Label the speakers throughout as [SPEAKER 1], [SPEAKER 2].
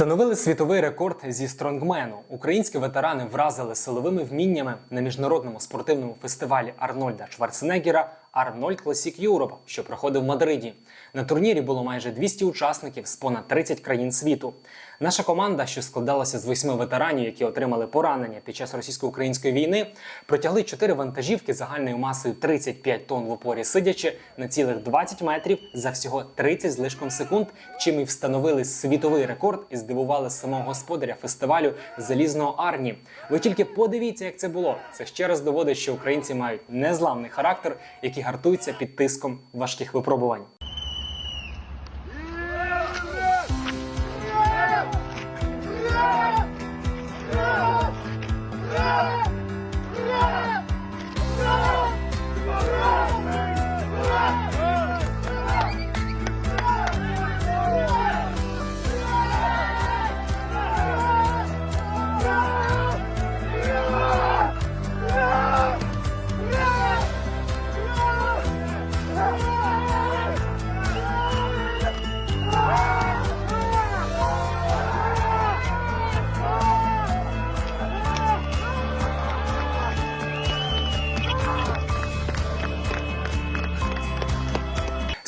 [SPEAKER 1] Встановили світовий рекорд зі стронгмену. Українські ветерани вразили силовими вміннями на міжнародному спортивному фестивалі Арнольда Шварценеггера Арнольд Classic Europe, що проходив в Мадриді. На турнірі було майже 200 учасників з понад 30 країн світу. Наша команда, що складалася з восьми ветеранів, які отримали поранення під час російсько-української війни, протягли чотири вантажівки загальною масою 35 тонн в опорі сидячи на цілих 20 метрів за всього 30 з лишком секунд, чим і встановили світовий рекорд і здивували самого господаря фестивалю залізного Арні. Ви тільки подивіться, як це було. Це ще раз доводить, що українці мають незламний характер, який гартується під тиском важких випробувань.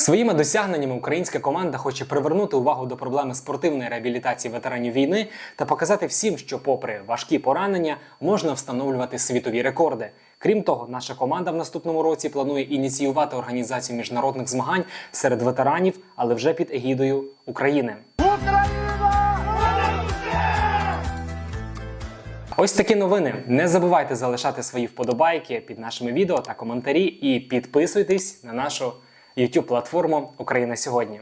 [SPEAKER 1] Своїми досягненнями українська команда хоче привернути увагу до проблеми спортивної реабілітації ветеранів війни та показати всім, що, попри важкі поранення, можна встановлювати світові рекорди. Крім того, наша команда в наступному році планує ініціювати організацію міжнародних змагань серед ветеранів, але вже під егідою України. Ось такі новини. Не забувайте залишати свої вподобайки під нашими відео та коментарі і підписуйтесь на нашу YouTube платформу Україна сьогодні.